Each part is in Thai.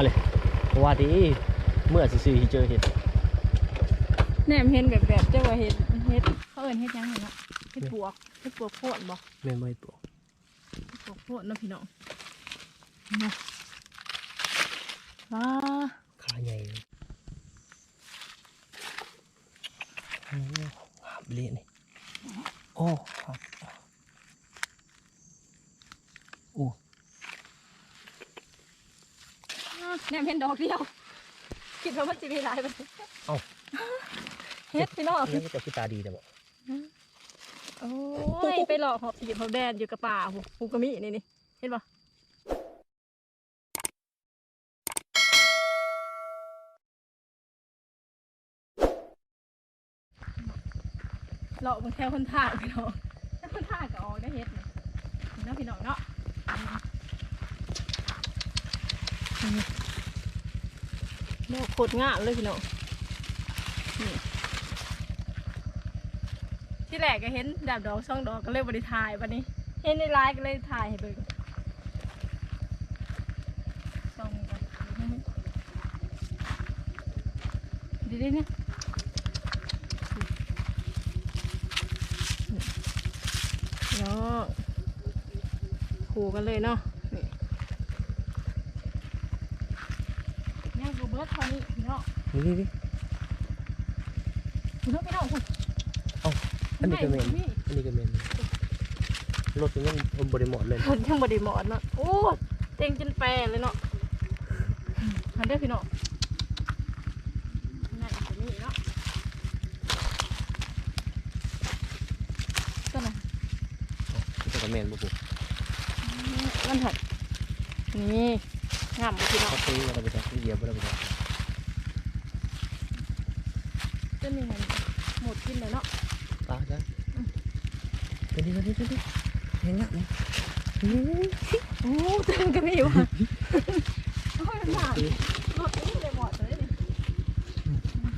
เอาเลยเพราะว่าดีเมื่อซื่อๆที่เจอเห็ดแหนมเห็นแบบแบบเจ้าว่าเห็ดเห็ดเขาเอิ้นเห็ดหยังไงเนาะเห็ดปวกเห็ดปวกโพดบ่แม่นไม่ปลวกเห็ดปวกโพดเนาะพี่น้องเนาะว้าขาใหญ่เลยโอ้หาบเละนี่โอ้ครับโอ้ แหนมเห็นดอกเดียว คิดว่ามันจะมีหลายไปเอ้า เฮ็ดพี่น้องนี่ก็จะคือตาดีแต่บอกโอ้ยไปหลอกหอบหยิบหอบแดนอยู่กับป่าหูกูกะมีนี่นี่เห็นปะหลอกมันแค่คนท่าพี่น้องถ้าคนท่าก็ออกได้เฮ็ดนี่นี่เนาะพี่น้องเนาะ โลกโคตรงามเลยพี่น้องนี่ที่แรกก็เห็นดาบดอกช่องดอกก็เลยบริทายวันนี้ เห็นในไลน์ก็เลยถ่ายให้เบิ่งส่องกันดีดีเนี่ยเนาะขู่กันเลยเนาะนี่เนี่ยกูเบิร์ดเท่านี้เนาะนี่นี่นี่คุณต้องไปเอาคุณอันนี้ก็เมนนี่อันนี้ก็เมนรถมันยังบริหมดเลยคนยังบไดีหมอนเนาะโอ้เต็งจนแปรเลยเนาะหันได้อพี่เนาะนั่นจะนี่เนาะต้นน่ะนี่ก็เมนบุกมันหัดนี่งามบ่พี่เนาะเขาซื้ออะไรไปจากเหยียบอะไรไปจาก ต้นนี้มันหมดกินเลยเนาะตาจ้ะเป็นนี่เป็นนี่เป็นนี่เห็นงะนี่โอ้เต็งก็มีว่ะโอ้ยมันหนาหมดนี่เลยหมดเลยนี่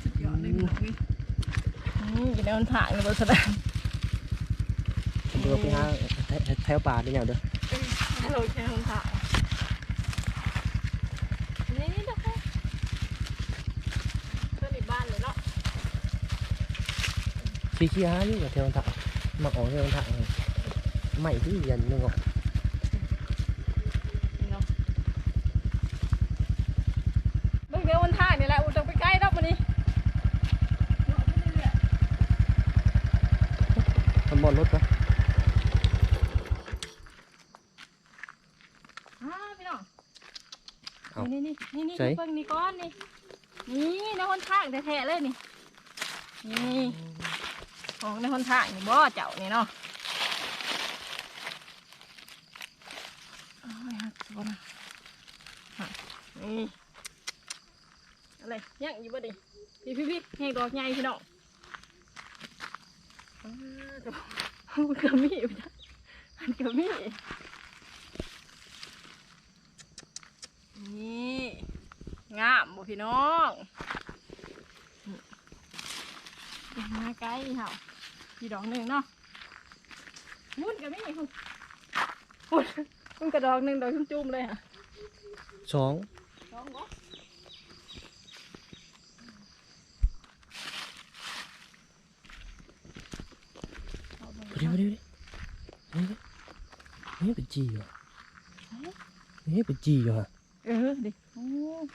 สุดยอดเลยพี่น้องนี่นี่อยู่ในมันถ่ายในบนสนามเรือไปหาแถวป่าได้ยังเด้อฮัลโหลแค่คนถ่ายนี่นี่เด้อค่ะเพื่อนในบ้านเลยเนาะ สีขี้ฮานี่กับแถวถ่ามาออกแถวถ่าใหม่ที่ยันนึงออกนี่เนาะเบิ่งเดี๋ยวคนถ่ายนี่แหละอุตส่าห์ไปใกล้ดอกมันนี่เนาะไปเรื่อยมันบอลรถปะๆอ่าพี่น้องเอานี่นี่นี่นี่ใส่เบิ่งนี่ก้อนนี่นี่ในคนถ่ายแท้ๆเลยนี่นี่ ของในคนถ่ายนี่บ่เจ้านี่เนาะเอาไว้หักก่อนนะหักนี่อะไรยังอยู่บ่ดิพี่พี่พี่แหงดอกใหญ่พี่น้องอ้าวดอกมันก็มีอยู่นะมันก็มีนี่งามบ่พี่น้องนี่มาไกลเห่า พี่ดอกหนึ่งเนาะมุ่นก็มีคุณมุ่นมุ่นกระดอกหนึ่งดอกจุ่มๆเลยค่ะสองสองบ่เอาเบิ่งเดี๋ยวเดี๋ยวนี่นี่เป็นจีเหรอนี่เป็นจีเหรอเออดิโอ้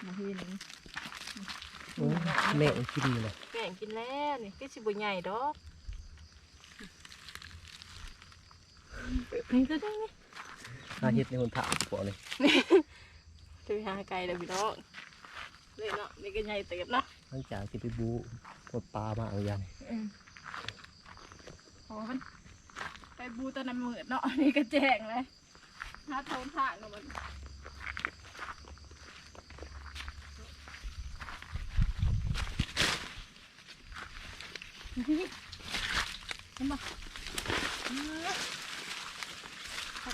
มาเห็นโอ้แม่กินเลยแก่งกินแล้วนี่ก็สิบ่ใหญ่ดอก นี่ก็ได้นี่หาเห็ดในคนถ่าพวกนี้จะไปหาไก่เดี๋ยวพี่น้องเลยเนาะนี่ก็ใหญ่เติบเนาะหลังจากที่ไปบูปลดปลามาเอายันเออพอมันไปบูตอนนั้นมืดเนาะนี่ก็แจ้งเลยหาทางทางเนาะมันนี่เห็นปะผัก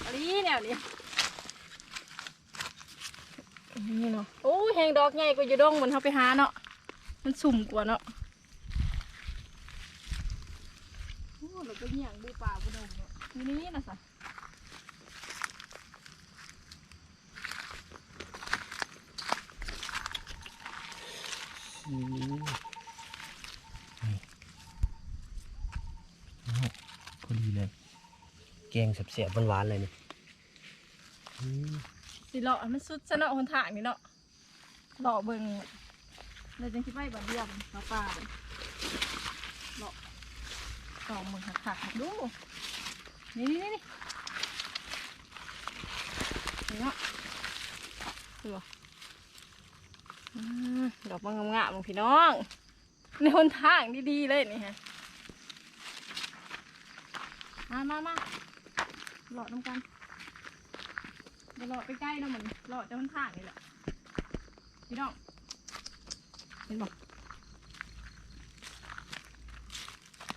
อันนี้แนวนี้นี่เนาะโอ้แหงดอกใหญ่กว่าอยู่ดงเหมือนเขาไปหาเนาะมันสุ่มกว่าเนาะโอ้เราก็เหี่ยงดูป่าบุดงเนาะอยู่นี้นะสัอืม แกงแสบๆหวานๆเลยนี่อืมสิเลาะมันสุดซะเนาะหนทางนี่เนาะเลาะเบิ่งเลยจังคิดไว้บ่เดียวมาป่าเลยเลาะลองมึงหักๆดู นี่นี่นี่นี่เนาะดูบ่อืมดอกมันงามๆมึงพี่น้อง ในหนทางดีๆเลยนี่ฮะ มามามา เลาะน้ำกันเดี๋ยวเลาะไปใกล้เนาะเหมือนเลาะจะมันทางนี่แหละพี่น้องเห็นบอก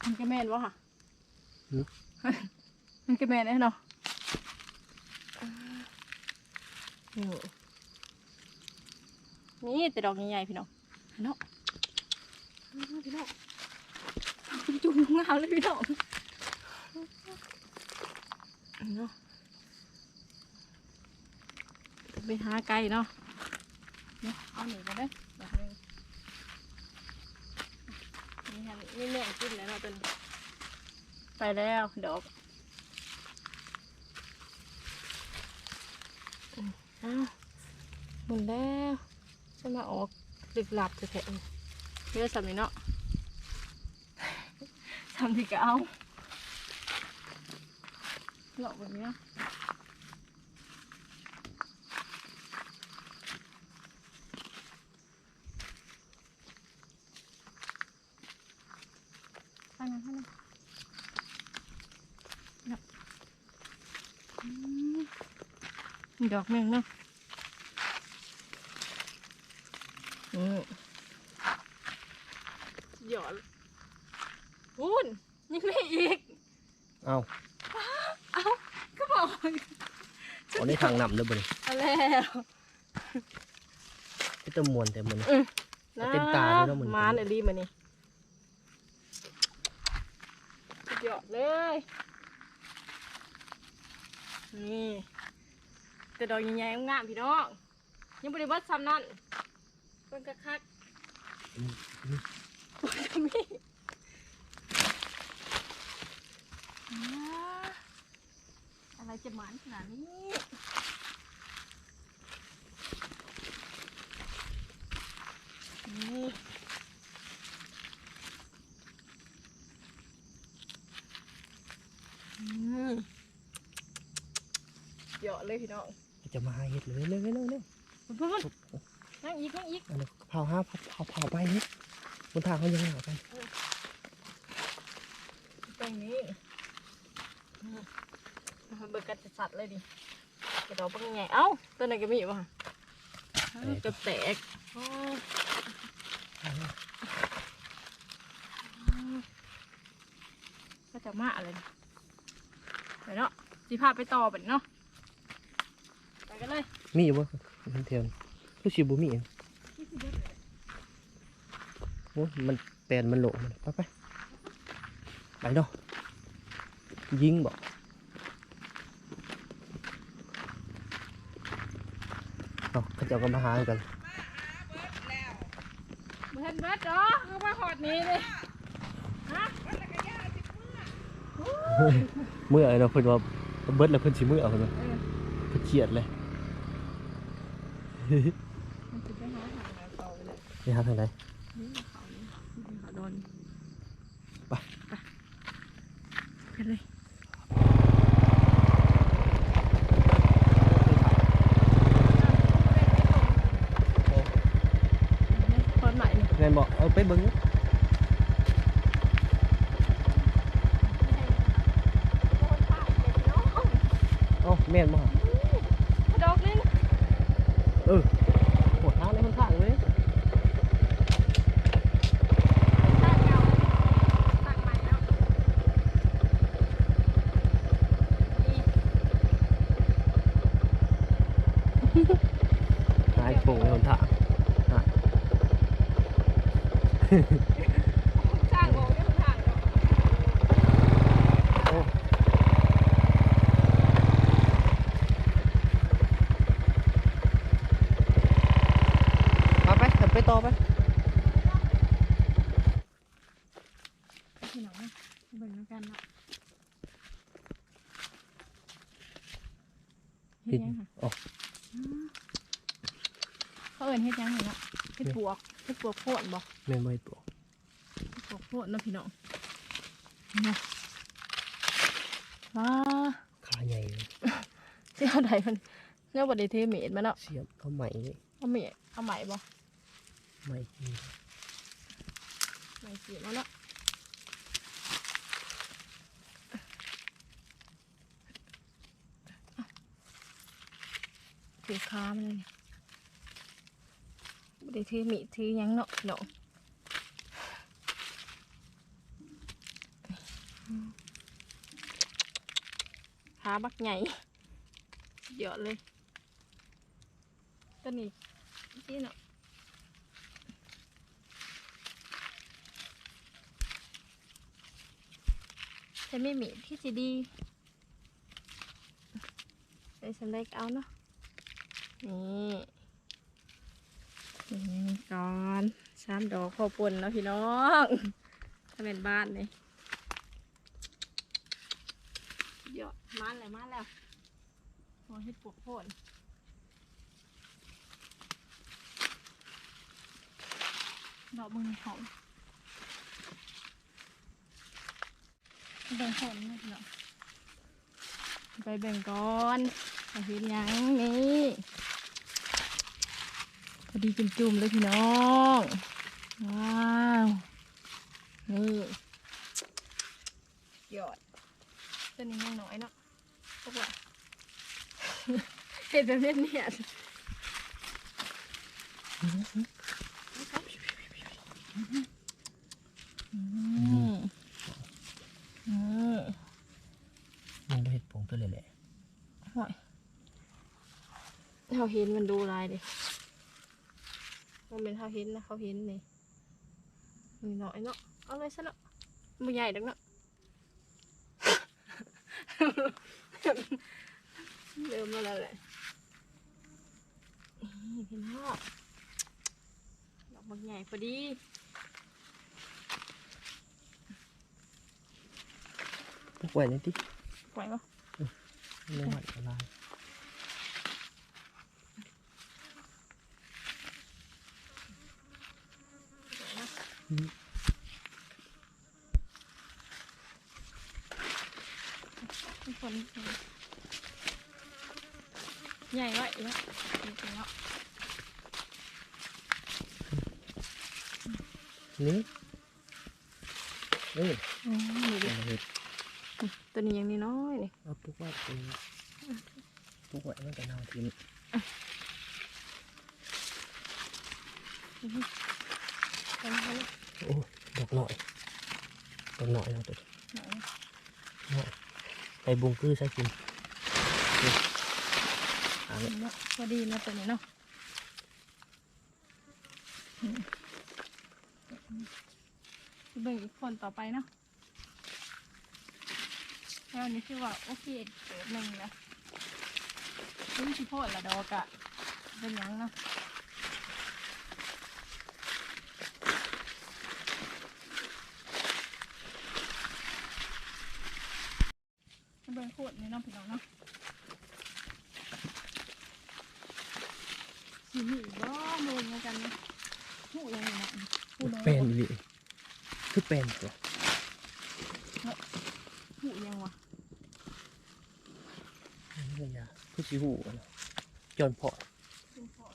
มันก็แม่นวะค่ะมันก็แม่นแน่เนาะนี่นี่แต่ดอกใหญ่ๆพี่น้องเนาะอ่าพี่น้องจุ่มงามเลยพี่น้อง เนาะไปหาไก่เนาะเนาะเอาหนึ่งกันเด้อดอกหนึ่งนี่ฮะนี่แม่งกินแล้วเนาะตัวนี้ไปแล้วดอกอืมอ้าวหมดแล้วจะมาออกลึกลับแท้ๆเยอะสำนี้เนาะทำที่ก็เอา หลอกแบบนี้นะไปนะไปนะดอกหนึ่งเนาะอืมหยอดวุ้นยังไม่อีก เอ้า เอ้า ก็บอก เอาในทางนำเด้อบ่นี่เอาแล้วไอ้ตะมวนแต่มันนะเต็มตาเลยเนาะเหมือนกันมาเลยรีบมานี่สุดยอดเลย นี่แต่ดอกใหญ่ๆงามๆพี่น้องยังบริบัติซ้ำนั่นเพิ่นกระคักโอ้ยจะมีอ่าอะไร จะหมานขนาดนี้นี่อืมเยอะเลยพี่น้องจะมาหาเห็ดเลยเร็วๆเร็วๆเร็วเพื่อนๆนั่งอีกนั่งอีกอันนี้เผาห้าเผาเผาเผาไปนี่บนทางเขายังหาไปตรงนี้อืม เบิกกันสัดๆเลยดิกระดอกเป็นไงเอ้าตัวไหนก็มีอยู่ป่ะเอ้ากระแตกก็จะมาอะไรนี่ไปเนาะจีพาไปต่อไปเนาะไปกันเลยมีอยู่บ่มันเทียนคือสิบ่มีเองโอ้มันแปลนมันโหลมันไปไปไปเนาะยิงบอา เขาเจ้าก็มาหากันเบิดเบิดเหรอเข้ามาหอดนี้เลยฮะเมื่อไอ้เราะเพิ่นว่าเบิดแล้วเพิ่นสิมื้อเอาเพิ่นว่าเออเพิ่นเครียดเลยมันจะไปหาทางไหนต่อไปเลย นี่หาทางไหน นี่เขานี่เขาโดน ไป ไปกันเลย คนใหม่นี่แม่นบอกเอาไปเบิ่งเอ้าแม่นบ่ ดอกนึง เออโหดทางในคนทางเลย ตัดเงาตัดใหม่แล้วนี่ หายโป่งในคนทาง สร้างโง่ได้ทุกทางเนาะโอ้มาไปขับไปต่อไปพี่น้องเบิ่งแล้วกันเนาะเฮ็ดหยังค่ะอ๋อ เขาเอิ้นเฮ็ดหยังนี่เนาะเฮ็ดปวก เฮ็ดปวกโพดบ่แม่นบ่ให้ปลูกเฮ็ดปวกโพดเนาะพี่น้องเนาะว้าขาใหญ่เลยสิเอาใดมันเนี่ยบ่ได้เทเม็ดมาเนาะเสียบเอาไหมเลยเอาเม็ดเอาไหมบ่ไหมนี่ไหมเสียมาเนาะถือคามันเลย เนี่ยบ่ได้ถือมีดถือยังเนาะเนาะขาบักใหญ่เยอะเลยตัวนี้นี่เนาะแต่ไม่มีที่จะดีใส่สำเร็จเอาเนาะนี่ นี่ก่อนสามดอกพอปนแล้วพี่น้องถ้าเป็นบ้านนี่เยอะมาแล้วมาแล้วพอเฮ็ดปวกโพนดอกมึงหอมแบ่งผลนะพี่น้องไปแบ่งก่อนเอาห็นยังนี่ อดีจุ่มๆเลยพี่น้อง ว้าวนี่ยอดตัวนี้ยังน้อยเนาะพวกว่าเห็นแบบเนี้ยเนี่ยอืมอืมมันบ่เฮ็ดปลูกตัวเลยแหละห่วยเขาเห็นมันดูลายดิ มันเป็นเขาเห็นนะเขาเห็นนี่มีน้อยเนาะเอาเลยซะเนาะมันใหญ่ดักเนาะเริ่มมาแล้วแหละนี่พี่น้องดอกมันใหญ่พอดีปลูกไว้นี่ติไหวปะไม่หวั่นอะไร ทุก คนใหญ่ไว้เนาะจริงๆเนาะนี่เอ้ยอืมนี่ดิเอาเฮ็ดตัวนี้ยังนี่น้อยนี่เอาปลูกไว้ตรงนี้ปลูกไว้มันก็เน่าทิ้ง ทำให้ โอ้ยดอกหน่อยดอกหน่อยเนาะตัว หน่อย หน่อย ไปบุงกือใส่กินนี่อันนี้เนาะพอดีนะตัวนี้เนาะเบิ่งอีกคนต่อไปเนาะแล้วอันนี้คือว่าโอเคเกิดหนึ่งนะรุ่นชิโพดละดอกอะเป็นยังเนาะเบิ่งโคตรนี่เนาะพี่น้องเนาะ สีหนีบ่มูลเหมือนกันนะหูยังไงนะหูน้อย เป็นอีหลีคือ เป็นตัวหูยังวะอันนี่ก็ยาคือสิหูนะจอนเพาะเป็นพอ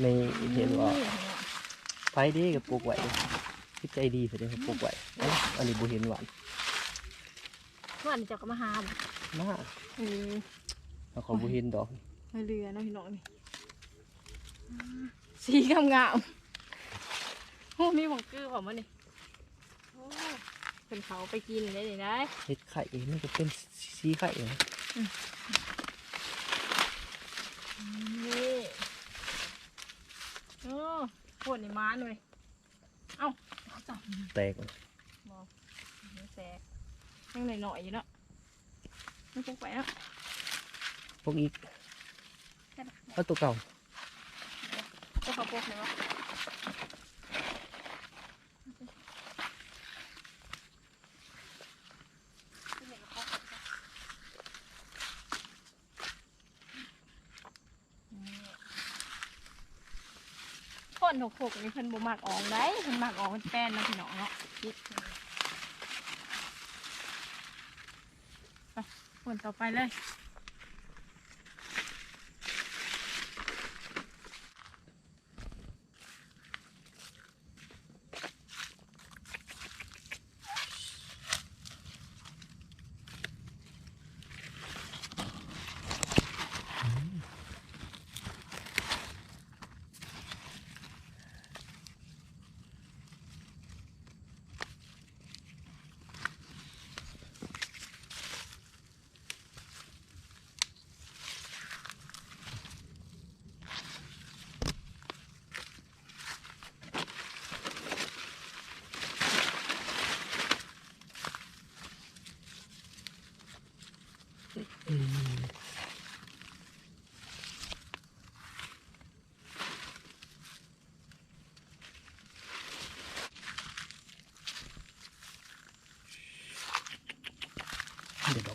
ในเห็นว่าไฟดีกับปลูกไหวคิดใจดีเสียเด้อปลูกไหวอันนี้บ่เห็นหวานหวานจะกมาหามมากเออเอาขาบ่เห็นดอกไม่เรือนะพี่น้องนี่ สีงามงามๆโอ้มีหมองเกลือผมวะนี่โอ้เป็นเขาไปกินได้เลยนะเห็ดไข่มันก็เป็นสีไข่นะนี่โอ้ปวดนี่ม้าหน่อยเอ้าเอาจับแตกมันมองไม่แสกยังหน่อยๆอยู่เนาะไม่ปุ๊กไปเนาะพวกอีกแค่นั้นเอาตัวเก่า จะขอบอกเลยวะคนหกหกนี่เพิ่นบ่มักออกได้เพิ่นมักออกเป็นแป้นนะพี่น้องเนาะไปคนต่อไปเลย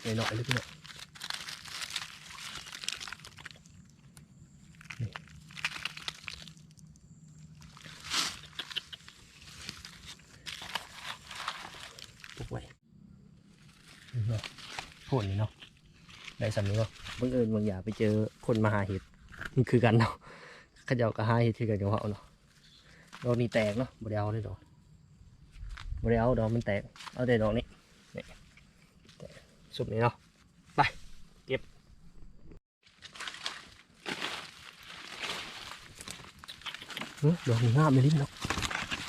หน่อยๆลยพี่น้องนี่ปลูกไว้นี่เนาะโคนนี่เนาะได้สำนี้ก็บังเอิญบางอย่างไปเจอคนมาหาเห็ดนี่คือกันเนาะขาเจ้าก็หาเห็ดคือกันกับเขาเนาะดอกนี้แตกเนาะบ่ได้เอาเลยดอกบ่ได้เอาดอกมันแตกเอาแต่ดอกนี้ สุดนี้เนาะไปเก็บเฮ้ยดอกนี้งามเลยลิ้นเนาะ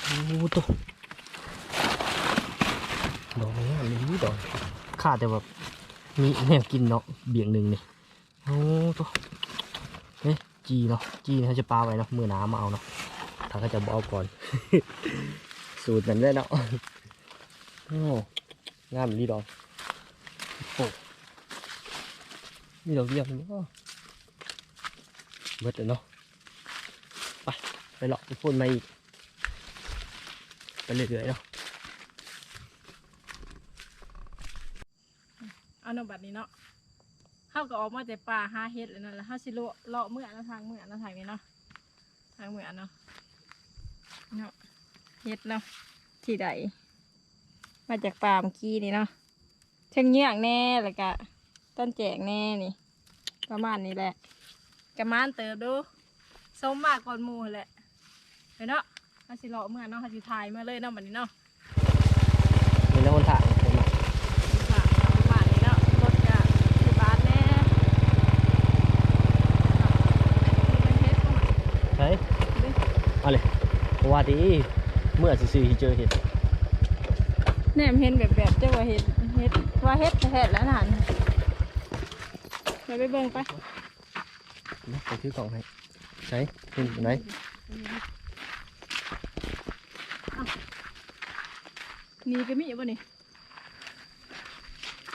โอ้ตัวดอกนี้งามเลยดอกข้าแต่แบบมีแนวกินเนาะเบี่ยงหนึ่งนี่โอ้ตัวเฮ้ยจีเนาะจีเขาจะปลาไว้เนาะมือหนามาเอาเนาะถ้าเขาจะบเอาก่อน สูตรนั้นได้เนาะโอ้งามเลยดอก มีดอกเดียวนี่ก็เบิดเลยเนาะ ไปไปเลาะไปพ่นมาอีก ไปเรื่อยๆเนาะเอาหนบัดนี้เนาะเฮาก็ออกมาแต่ป่าหาเห็ดเลยนั่นแหละเฮาสิเลาะเลาะเมื่อนะทางเมื่อนะทางนี้เนาะ ทางเมื่อเนาะ เนาะเห็ดเนาะที่ใดมาจากป่าเมื่อกี้นี่เนาะ เชิงเงี้ยงแน่แล้วก็ต้นแจกแน่นี่ ประมาณนี้แหละกระมานเติบดูสมมากก่อนหมูแหละไปเนาะเฮาสิเลาะเมื่อเนาะเฮาสิถ่ายเมื่อเลยเนาะบัดนี้เนาะมีแล้วคนถ่ายคนมาค่ะประมาณนี้เนาะรถจะสิบบาทแน่เป็นเฮ็ดเข้ามาเฮ้ยเอาเลยเพราะว่าดีเมื่อซื้อๆที่เจอเห็ดแหนมเห็นแบบแบบเจ้าว่าเฮ็ด เฮ็ดว่าเฮ็ดแท้ๆแล้วนั่นเราไปเบิ่งไปนะไปซื้อกล่องให้ใช่เห็นไหนนี่ก็มีอยู่บ่นี่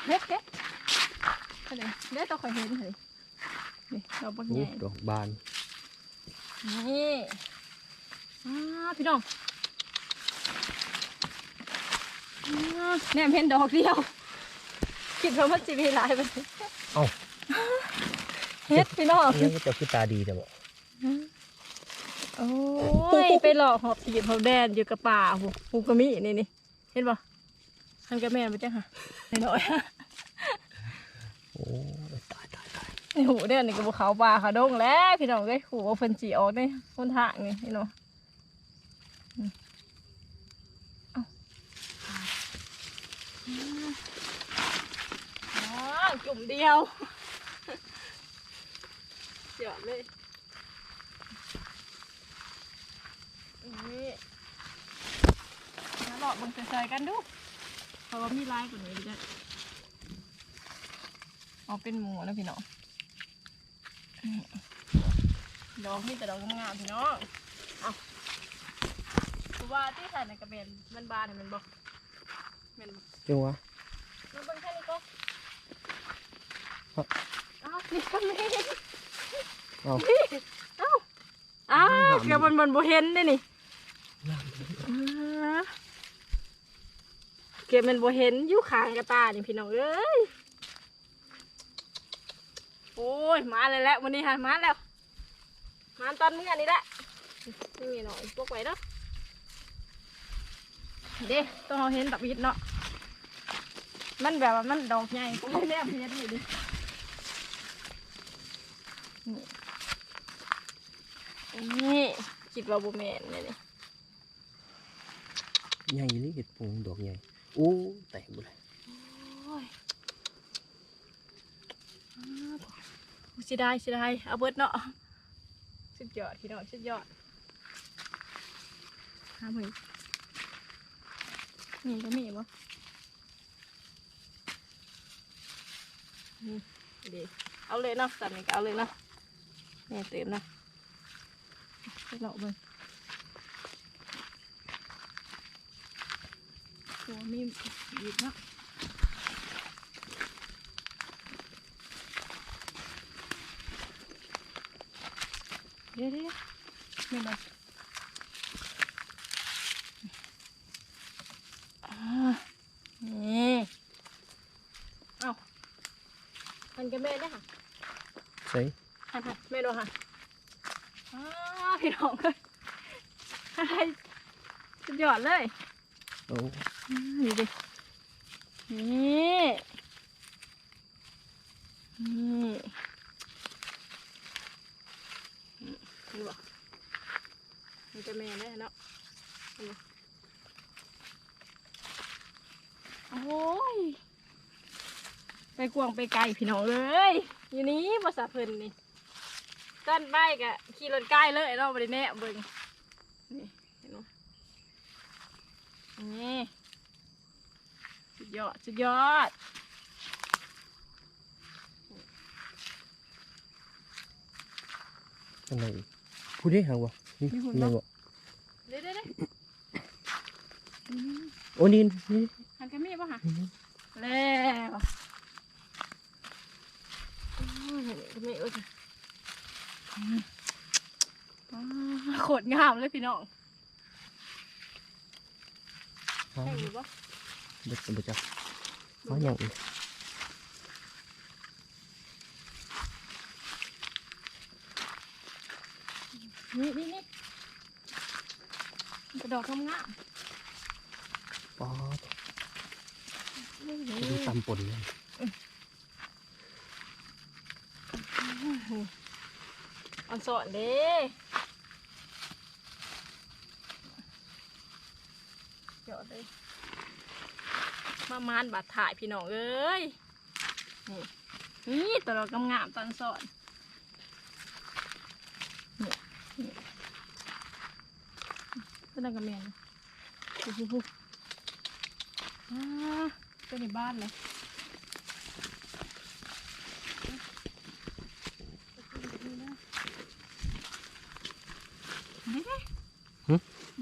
เฮ็ดเฮ็ดเท่าไหร่เด้ต้องคอยเห็นเฮ้ยนี่เราบักโอ้ใหญ่ดอกบานนี่อ้าพี่น้องอ้า แหนมเห็นดอกเดียวคิดว่ามันสิมีหลายไปเอ้า เฮ็ดพี่น้องนี่เจ้าคือตาดีแต่บอกโอ้ยไปหลอกหอบถีบหอบแดนอยู่กับป่าหูหูกระมีนี่นี่เห็นปะทันกระแมนไปจ้ะค่ะหน่อยโอ้ยตายตายตายๆไอหูเด่นนี่กับเขาป่าเขาดงแล้วพี่น้องเอ้ยหูเอาเพิ่นจีออกนี่คนทางนี่พี่น้องอืมเอ้า อ๋อจุ่มเดียวเสียเลยนี่มาหลอกมันใส่ๆกันดูเพราะว่ามีลายกว่านี้ดิจ้ะเอาเป็นหมูนะพี่น้องดอกนี่แต่ดอกงามๆพี่น้อง เอาคือว่าที่ใส่ในกระเบนมันบานเนี่ยมันบอก จังวะมันเบิ่งแค่นี้ก็ครับอ้าวนี่ก็มีเอาอ้าวอ้าวเกือบมันมันบ่เห็นได้นี่อ่าเก็บมันบ่เห็นอยู่ข้างกระตานี่พี่น้องเอ้ยโอ้ยมาเลยแหละวันนี้ฮะมาแล้วมาตอนเมื่อนี้แหละไม่มีหน่อยพวกไว้เนาะเด้ต้องเอาเห็นตับอิดเนาะ มันแบบว่ามันดอกใหญ่ก็เลยแนบเห็นอยู่ดินี่นี่คิดว่าบุแมนเลยนี่ใหญ่เลยเห็ดปูดอกใหญ่โอ้แตกหมดเลยโอ้ยอ้าวสิได้สิได้เอาเบิดเนาะสุดยอดพี่น้องสุดยอดหาเบิ่งนี่ก็มีบ่นี่ดีเอาเลยเนาะสั่นนี่ก็เอาเลยเนาะแม่เต็มเนาะไปเลาะเบิ่ งตัวมีอีกเนาะเดี๋ยวเดี๋ยวนี่มาอ่านี่เอา หันกันแม่ได้ค่ะใช่หันหันแม่ดูค่ะอ้าพี่น้องเลยอะไรสุดยอดเลยโอ้อืมนี่ดินี่นี่นี่บ่มันจะแม่ได้เนาะนี่บ่โอ้ย ไปกวางไปไกลพี่น้องเลยอยู่นี้ภาษาเพิ่นนี่ต้นใบกะขี่รถใกล้เลยเราะบริแน่เบิ่งนี่เห็นไหมนี่สุดยอดสุดยอดข้างในอีกพูดได้หางวะนี่นี่วะเด้เด้เด้โอ้นี่นี่หันกันมีป่ะฮะนี่แล้ว โอ้ยเห็นกันมีโอ้ยอ่าโคตรงามเลยพี่น้องใช่หรือเปล่าเด็กเป็นประจักหาอย่างอีกนี่นี่นี่กระดอกงามป๊อดดูตำปนเลย อันสอนเด้เดี๋ยวเลยมามานบาดถ่ายพี่น้องเอ้ย นี่นี่ตวเรากำงามตอนสอนเนี่ยนี่เป็นอะไรกันแมนฮู้ฮู้ฮู้อ่าเป็นในบ้านเลย นี่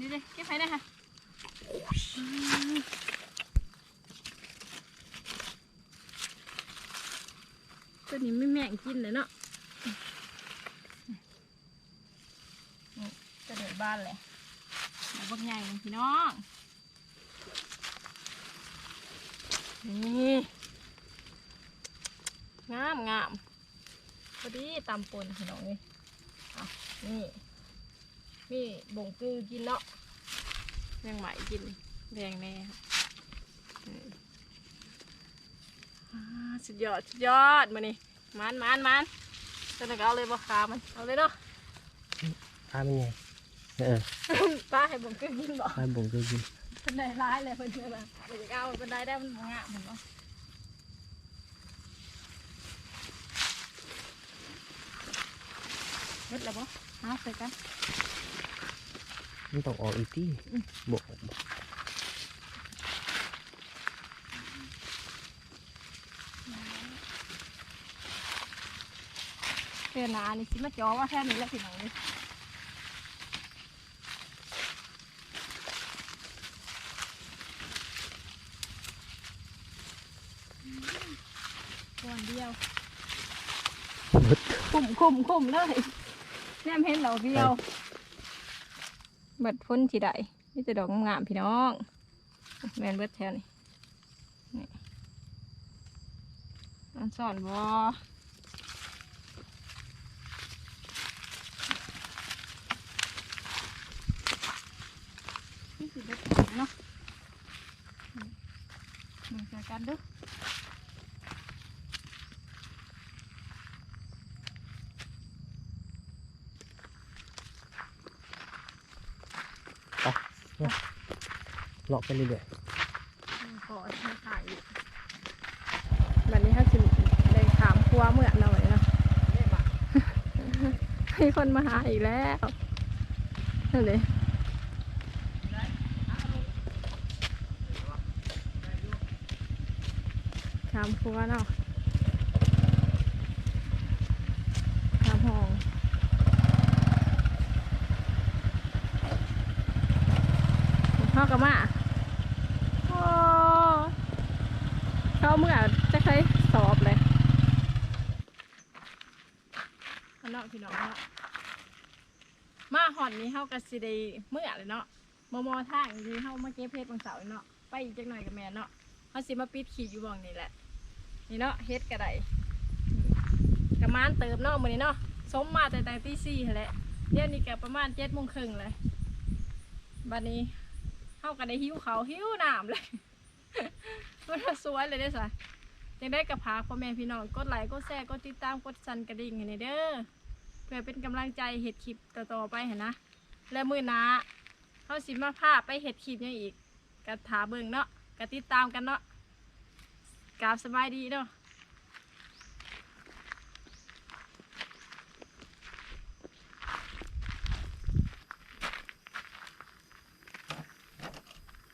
ดิ นี่ดิเก็บไปได้ค่ะตัวนี้ไม่แม่งกินเลยเนาะจะเดือดบ้านเลยมาบักใหญ่เลยพี่น้องนี่งามงามพอดีตำปนพี่น้องนี่อะนี่มีบ่งกือกินเนาะ แมงไหมกินแดงแน่ครับอืมอ่าสุดยอดสุดยอดมานี่มันมันมันจะนึกเอาเลยบ่ขามันเอาเลยเนาะหาเป็นไงเออป้าให้บ่งกือกินบ่หาบ่งก็กินเป็นได้ร้ายเลยเพิ่นเชื่อนะเดี๋ยวจะเอาเป็นได้ได้มันบ่งามเหมือนเนาะเบิดแล้วบ่เอาใส่กัน มันต้องออกอีกที่อืมบอกเพื่อนหนานี่สิมาจ่อว่าแค่นี้แหละพี่น้องนี่ก่อนเดียวเบิดคุ้มคุ้มคุ้มเลยแนมเห็นเราเดียว เบิดพ้นที่ใดนี่จะดอกงามๆพี่น้องแมนเบิดแถวนี่นี่อันสอนบอ กันเด้อ เลาะไปเรื่อยขอมาถ่ายอีกวันนี้ถ้าจิได้ถามครัวเมื่อหน่อยเนาะให้คนมาหาอีกแล้วนั่นเลยถามครัวเนาะถามห้องพ่อ กับมาเข้าเมื่อจะเคยสอบเลยข้างนอกพี่น้องเนาะมาหอนนี้เฮาก็สิได้เมื่อเลยเนาะมอมอทางที่เฮามาเก็บเพชรบางเสาเนาะไปอีกจักหน่อยกับแม่เนาะเฮาสิมาปิดขีดอยู่บ่องนี่แหละ นี่เนาะเฮ็ดก็ไดกระมานเติบเนาะมือนี้เนาะสมมาแต่แต่ตีสี่แหละเดี๋ยวนี้ก็ประมาณเจ็ดโมงครึ่งเลยบัดนี้ เฮาก็ได้หิ้วเขาหิ้วน้ำเลยมันสวยเลยเด้สะยังได้กับพาพ่อแม่พี่น้องกดไลค์กดแชร์กดติดตามกดสั่นกระดิ่งให้หน่อยเด้อเพื่อเป็นกำลังใจเห็ดคลิปต่อๆไปเห็นนะ และมือหนาเขาสิมาพาไปเห็ดคลิปยังอีกกระถาเบิ่งเนาะกระติดตามกันเนาะกราบสบายดีเนาะ